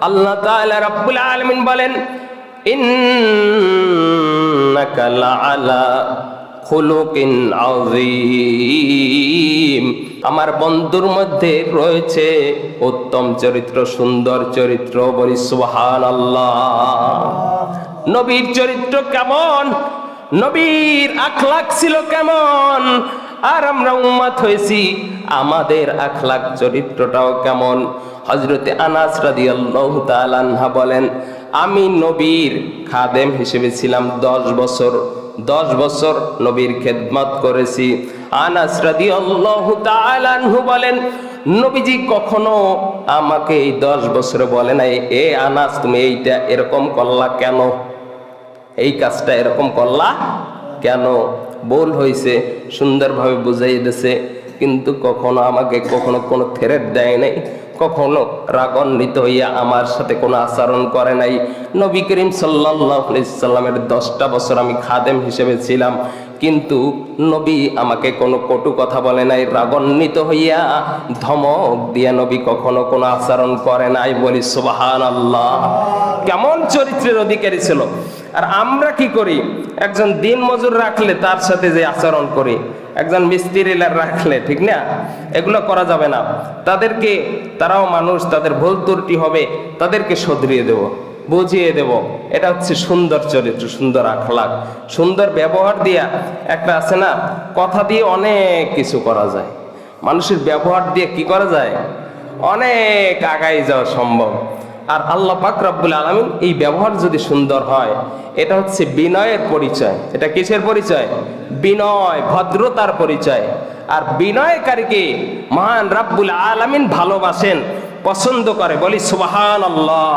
আল্লাহ তাআলা রাব্বুল আলামিন বলেন, ইন্নাকা লাআলা খুলুকিন আযীম। আমার বন্ধুর মধ্যে রয়েছে উত্তম চরিত্র, সুন্দর চরিত্র, বলি সুবহানাল্লাহ। নবীর চরিত্র কেমন? নবীর আখলাক ছিল কেমন? আর আমরা উম্মাত হয়েছি, আমাদের আখলাক চরিত্রটাও কেমন? হজরতে আনাস রাদিয়াল্লাহু তাআলা আনহা বলেন, আমি নবীর খাদেম হিসেবে ছিলাম দশ বছর। দশ বছর নবীর খেদমত করেছি। আনাস রাদিয়াল্লাহু তাআলা বলেন, নবীজি কখনো আমাকে এই দশ বছরে বলে নাই, এ আনাস, তুমি এইটা এরকম করলা কেন? এই কাজটা এরকম করলা কেন? ভুল হয়েছে সুন্দরভাবে বুঝাই দিছে, কিন্তু কখনো আমাকে কখনো কোনো থেরেট দেয় নাই, কখনো রাগান্বিত হইয়া আমার সাথে কোনো আচরণ করে নাই। নবী করিম সাল্লাহ সাল্লামের দশটা বছর আমি খাদেম হিসেবে ছিলাম। কিন্তু নবী আমাকে কোনো কটু কথা বলে নাই, রাগান্বিত হইয়া ধমক দিয়া নবী কখনো কোনো আচরণ করে নাই, বলি সুবাহান আল্লাহ কেমন চরিত্রের অধিকারী ছিল। আর আমরা কি করি? একজন দিন মজুর রাখলে তার সাথে যে আচরণ করি, একজন মিস্ত্রি রাখলে, ঠিক না? এগুলো করা যাবে না। তাদেরকে, তারাও মানুষ, তাদের ভুল ত্রুটি হবে, তাদেরকে শুধরিয়ে দেব। বুঝিয়ে দেব। এটা হচ্ছে সুন্দর চরিত্র, সুন্দর আখলাক সুন্দর ব্যবহার দিয়া একটা আছে না, কথা দিয়ে অনেক কিছু করা যায়। মানুষের ব্যবহার দিয়ে কি করা যায়? অনেক আগাই যাওয়া সম্ভব। আর আল্লাহ পাক রব্বুল আলমিন এই ব্যবহার যদি সুন্দর হয়, এটা হচ্ছে বিনয়ের পরিচয়। এটা কিসের পরিচয়? বিনয়, ভদ্রতার পরিচয়। আর বিনয়কারীকে মহান রাব্বুল আলামিন ভালোবাসেন, পছন্দ করে। বলি সুবাহান আল্লাহ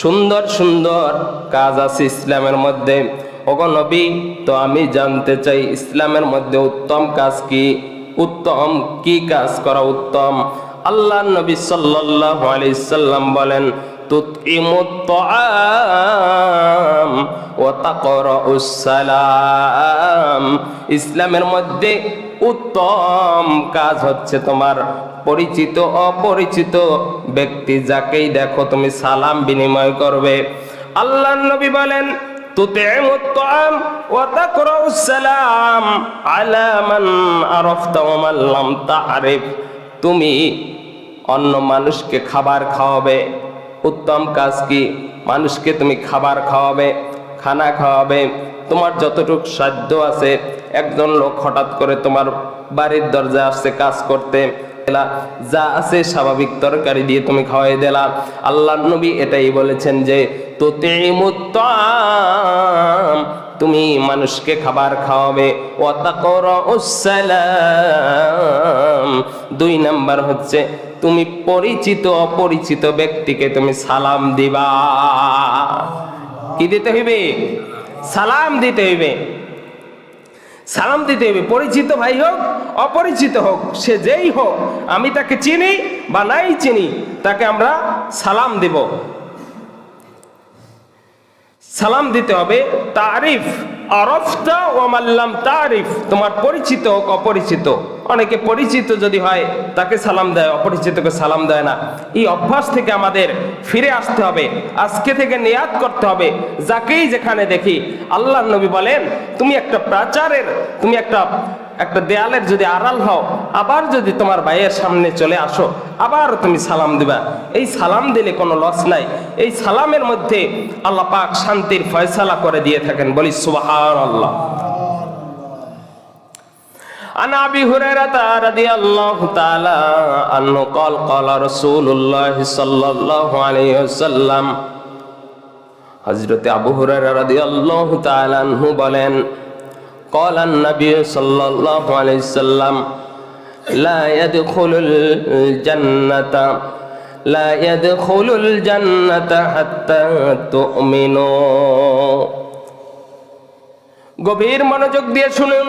সুন্দর সুন্দর কাজ আছে ইসলামের মধ্যে। ওগো নবী, তো আমি জানতে চাই, ইসলামের মধ্যে উত্তম কাজ কি? উত্তম কি কাজ করা উত্তম? আল্লাহ নবী সাল্লাল্লাহু আলাইহি সাল্লাম বলেন ইসলামের মধ্যে উত্তম কাজ হচ্ছে তোমার পরিচিত অপরিচিত ব্যক্তি যাকেই দেখো তুমি সালাম বিনিময় করবে আল্লাহ নবী বলেন تطعم الطعام وتقرأ السلام على من عرفت ومن لم تعرف তুমি অন্য মানুষকে খাবার খাওয়াবে উত্তম কাজ কি মানুষকে তুমি খাবার খাওয়াবে খানা খাওয়াবে তোমার যতটুকু সাধ্য আছে, একজন লোক হঠাৎ করে তোমার বাড়ির দরজা আসছে কাজ করতে যা আছে স্বাভাবিক তরকারি দিয়ে তুমি খাওয়াই দিলা। আল্লাহ নবী এটাই বলেছেন যে তুতিমুত্তাম তুমি মানুষকে খাবার খাওয়াবে। দুই নাম্বার হচ্ছে, তুমি পরিচিত অপরিচিত ব্যক্তিকে তুমি সালাম দিবা। কি দিতে হইবে? সালাম দিতে হইবে। সালাম দিতে হবে পরিচিত ভাই হোক, অপরিচিত হোক, সে যেই হোক, আমি তাকে চিনি বা নাই চিনি, তাকে আমরা সালাম দেব। সালাম দিতে হবে, তারিফ। আরফতা ও মাল্লাম তারিফ। তোমার পরিচিত হোক, অপরিচিত। অনেকে পরিচিত যদি হয়, তাকে সালাম দেয়, অপরিচিতকে সালাম দেয় না। এই অভ্যাস থেকে আমাদের ফিরে আসতে হবে, আজকে থেকে নেয়াত করতে হবে। যাকেই যেখানে দেখি আল্লাহ নবী বলেন, তুমি একটা প্রাচারের, তুমি একটা একটা দেয়ালের যদি আড়াল হও আবার যদি তোমার ভাইয়ের সামনে চলে আসো আবার তুমি সালাম দিবা এই সালাম দিলে কোনো লস নাই এই সালামের মধ্যে আল্লাহ পাক শান্তির ফয়সালা করে দিয়ে থাকেন বলি সুবাহান আল্লাহ عن ابي هريره رضي الله تعالى عنه قال قال رسول الله صلى الله عليه وسلم হযরতে আবু হুরায়রা রাদিয়াল্লাহু তাআলা আনহু বলেন قال النبي صلى الله عليه وسلم لا يدخل الجنة لا يدخل الجنة حتى تؤمنوا গভীর মনোযোগ দিয়ে শুনুন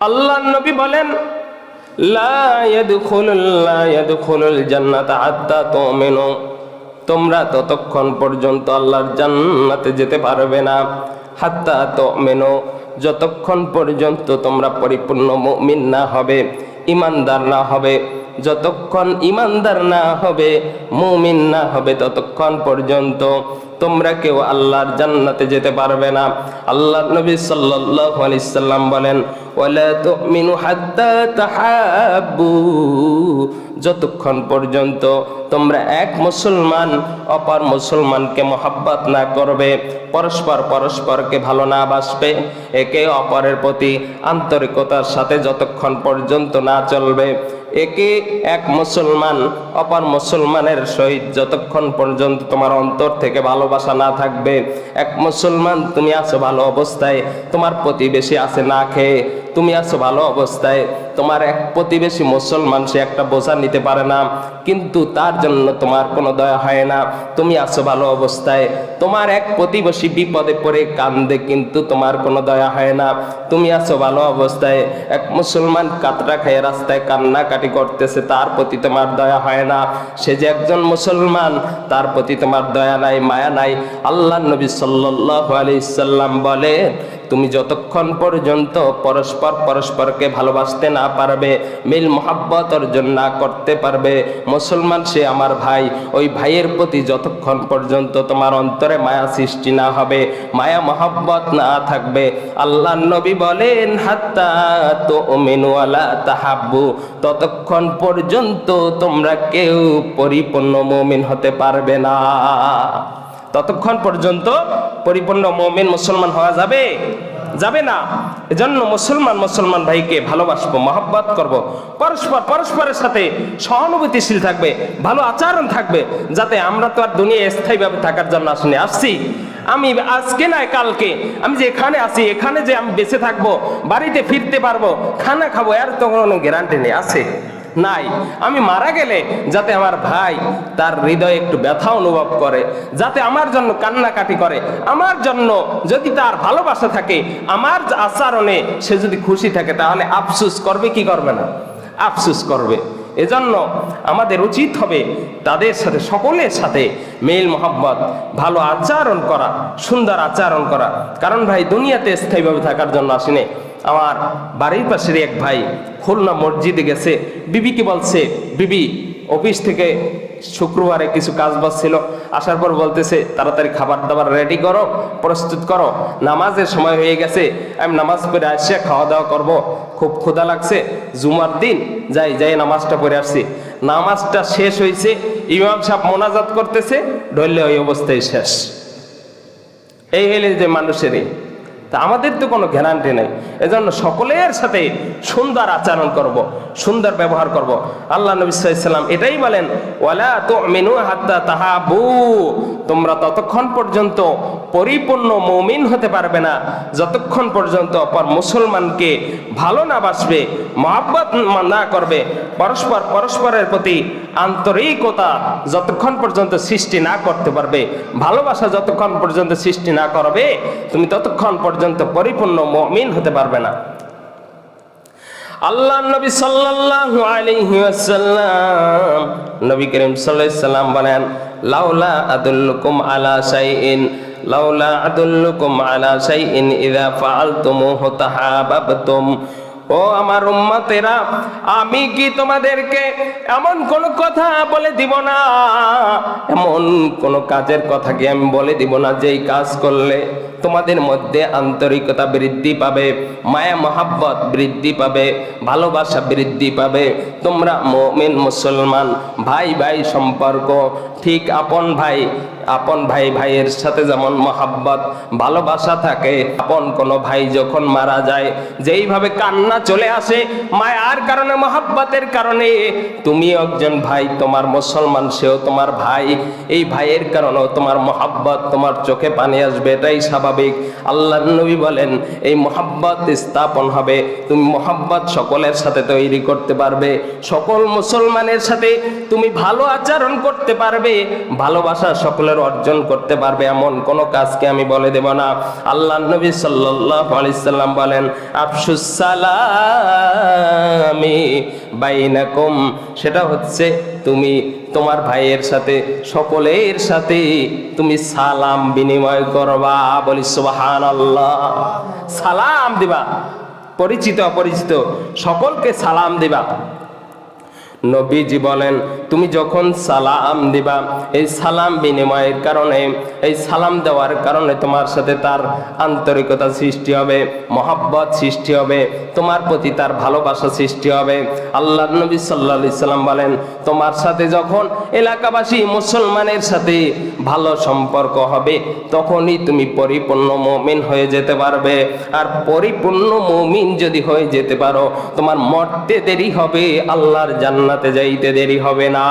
আল্লাহ নবী বলেন লা ইয়াদখুলুল লা ইয়াদখুলুল জান্নাতা হাত্তা তুমিনু তোমরা ততক্ষণ পর্যন্ত আল্লাহর জান্নাতে যেতে পারবে না হাত্তা তুমিনু যতক্ষণ পর্যন্ত তোমরা পরিপূর্ণ মুমিন না হবে ইমানদার না হবে যতক্ষণ ইমানদার না হবে, মুমিন না হবে ততক্ষণ পর্যন্ত তোমরা কেউ আল্লাহর জান্নাতে যেতে পারবে না। আল্লাহ নবী সাল্লাম বলেন যতক্ষণ পর্যন্ত তোমরা এক মুসলমান, অপর মুসলমানকে মহাব্বত না করবে, পরস্পর পরস্পরকে ভালো না বাসবে, একে অপরের প্রতি আন্তরিকতার সাথে যতক্ষণ পর্যন্ত না চলবে। একে এক মুসলমান, অপর মুসলমানের সহিত যতক্ষণ পর্যন্ত তোমার অন্তর থেকে ভালোবাসা না থাকবে, এক মুসলমান তুমি আছো ভালো অবস্থায়, তোমার প্রতিবেশী আছে না খেয়ে তুমি আছো ভালো অবস্থায়। তোমার এক প্রতিবেশী মুসলমান, সে একটা বোঝা নিতে পারে না, কিন্তু তার জন্য তোমার কোনো দয়া হয় না। তুমি আছো ভালো অবস্থায়। তোমার এক প্রতিবেশী বিপদে পড়ে কান্দে, কিন্তু তোমার কোনো দয়া হয় না। তুমি আছো ভালো অবস্থায়। এক মুসলমান কাতরা খেয়ে রাস্তায় কান্নাকাটি করতেছে, তার প্রতি তোমার দয়া হয় না। সে যে একজন মুসলমান, তার প্রতি তোমার দয়া নাই, মায়া নাই। আল্লাহ নবী সাল্লাল্লাহু আলাইহি সাল্লাম বলে তুমি যতক্ষণ পর্যন্ত পরস্পর পরস্পরকে ভালোবাসতে না পারবে, মিল মোহাব্বত অর্জন না করতে পারবে, মুসলমান সে আমার ভাই, ওই ভাইয়ের প্রতি যতক্ষণ পর্যন্ত তোমার অন্তরে মায়া সৃষ্টি না হবে, মায়া মোহাব্বত না থাকবে, আল্লাহ নবী বলেন, হাত্তা তো মেনুয়ালা তাহাব্বু ততক্ষণ পর্যন্ত তোমরা কেউ পরিপূর্ণ মমিন হতে পারবে না। ততক্ষণ পর্যন্ত পরিপূর্ণ মমিন মুসলমান হওয়া যাবে? যাবে না। এজন্য মুসলমান মুসলমান ভাইকে ভালোবাসবো, মহাব্বত করব। পরস্পর পরস্পরের সাথে সহানুভূতিশীল থাকবে, ভালো আচরণ থাকবে, যাতে আমরা তো আর দুনিয়ায় স্থায়ীভাবে থাকার জন্য আসলে আসছি। আমি আজকে নয় কালকে, আমি যে এখানে আছি, এখানে যে আমি বেঁচে থাকব, বাড়িতে ফিরতে পারব, খানা খাব, এর তো কোনো গ্যারান্টি নেই, আছে। নাই। আমি মারা গেলে যাতে আমার ভাই তার হৃদয়ে একটু ব্যথা অনুভব করে, যাতে আমার জন্য কান্নাকাটি করে, আমার জন্য যদি তার ভালোবাসা থাকে, আমার আচরণে সে যদি খুশি থাকে, তাহলে আফসুস করবে কি করবে না? আফসুস করবে। এজন্য আমাদের উচিত হবে তাদের সাথে, সকলের সাথে মেল মোহাম্মত ভালো আচরণ করা, সুন্দর আচরণ করা। কারণ ভাই, দুনিয়াতে স্থায়ীভাবে থাকার জন্য আসেনি। আমার বাড়ির পাশের এক ভাই খুলনা মসজিদে গেছে। বিবিকে বলছে, বিবি অফিস থেকে শুক্রবারে কিছু কাজ বাজ ছিল, আসার পর বলতেছে, তাড়াতাড়ি খাবার দাবার রেডি করো, প্রস্তুত করো। নামাজের সময় হয়ে গেছে, আমি নামাজ পড়ে আসছে খাওয়া দাওয়া করব। খুব ক্ষুধা লাগছে, জুমার দিন, যাই যাই, নামাজটা পড়ে আসছি। নামাজটা শেষ হয়েছে, ইমাম সাহেব মোনাজাত করতেছে ঢললে ওই অবস্থায় শেষ। এই হইলে যে মানুষেরই তা আমাদের তো কোনো গ্যারান্টি নেই। এজন্য সকলের সাথে সুন্দর আচরণ করব, সুন্দর ব্যবহার করব। আল্লাহ নবী সাল্লাম এটাই বলেন, ওয়ালা তো মেনু হাত্তা তাহাবু। তোমরা ততক্ষণ পর্যন্ত পরিপূর্ণ মৌমিন হতে পারবে না। যতক্ষণ পর্যন্ত অপর মুসলমানকে ভালো না বাসবে, মহাব্বত না করবে, পরস্পর, পরস্পরের প্রতি আন্তরিকতা যতক্ষণ পর্যন্ত সৃষ্টি না করতে পারবে, ভালোবাসা যতক্ষণ পর্যন্ত সৃষ্টি না করবে, তুমি ততক্ষণ পর্যন্ত পরিপূর্ণ মমিন হতে পারবে না। আল্লাহ নবী সাল্লাল্লাহু আলাইহি ওয়াসাল্লাম নবী করিম সাল্লাল্লাহু সাল্লাম বলেন, লাউলা আদুল্লুকুম আলা শাইইন, লাউলা আদুল্লুকুম আলা শাইইন ইযা ফাআলতুমুহু তাহাবাবতুম। ও আমার উম্মতেরা, আমি কি তোমাদেরকে এমন কোন কথা বলে দিব না? এমন কোন কাজের কথা কি আমি বলে দিব না যেই কাজ করলে তোমাদের মধ্যে আন্তরিকতা বৃদ্ধি পাবে, মায়া, মহাব্বত বৃদ্ধি পাবে, ভালোবাসা বৃদ্ধি পাবে। তোমরা মোমেন মুসলমান, ভাই ভাই সম্পর্ক। ঠিক আপন ভাই আপন ভাই ভাইয়ের সাথে যেমন মহাব্বত, ভালোবাসা থাকে, আপন কোনো ভাই যখন মারা যায়, যেইভাবে কান্না চলে আসে, মায়ার কারণে, মহাব্বতের কারণে তুমি একজন ভাই, তোমার মুসলমান, সেও তোমার ভাই, এই ভাইয়ের কারণেও তোমার মহাব্বত, তোমার চোখে পানি আসবে, এটাই স্বাভাবিক। আল্লাহ নবী বলেন, এই মহাব্বত স্থাপন হবে, তুমি মহাব্বত সকলের সাথে তৈরি করতে পারবে, সকল মুসলমানের সাথে তুমি ভালো আচরণ করতে পারবে, ভালোবাসা সকলের অর্জন করতে পারবে এমন কোন কাজকে আমি বলে দেব না। আল্লাহ নবী সাল্লাম বলেন, আফসুস বাইনাকুম। সেটা হচ্ছে তুমি তোমার ভাইয়ের সাথে, সকলের সাথে তুমি সালাম বিনিময় করবা। বলি, সুবহানাল্লাহ। সালাম দিবা। পরিচিত, অপরিচিত, সকলকে সালাম দিবা। নবীজি বলেন, তুমি যখন সালাম দিবা, এই সালাম বিনিময়ের কারণে, এই সালাম দেওয়ার কারণে তোমার সাথে তার আন্তরিকতা সৃষ্টি হবে, মহাব্বত সৃষ্টি হবে, তোমার প্রতি তার ভালোবাসা সৃষ্টি হবে। আল্লাহ নবী সাল্লা সাল্লাম বলেন, তোমার সাথে যখন এলাকাবাসী মুসলমানের সাথে ভালো সম্পর্ক হবে, তখনই তুমি পরিপূর্ণ মমিন হয়ে যেতে পারবে। আর পরিপূর্ণ মমিন যদি হয়ে যেতে পারো, তোমার মরতে দেরি হবে আল্লাহর জান্নাতে যাইতে দেরি হবে না।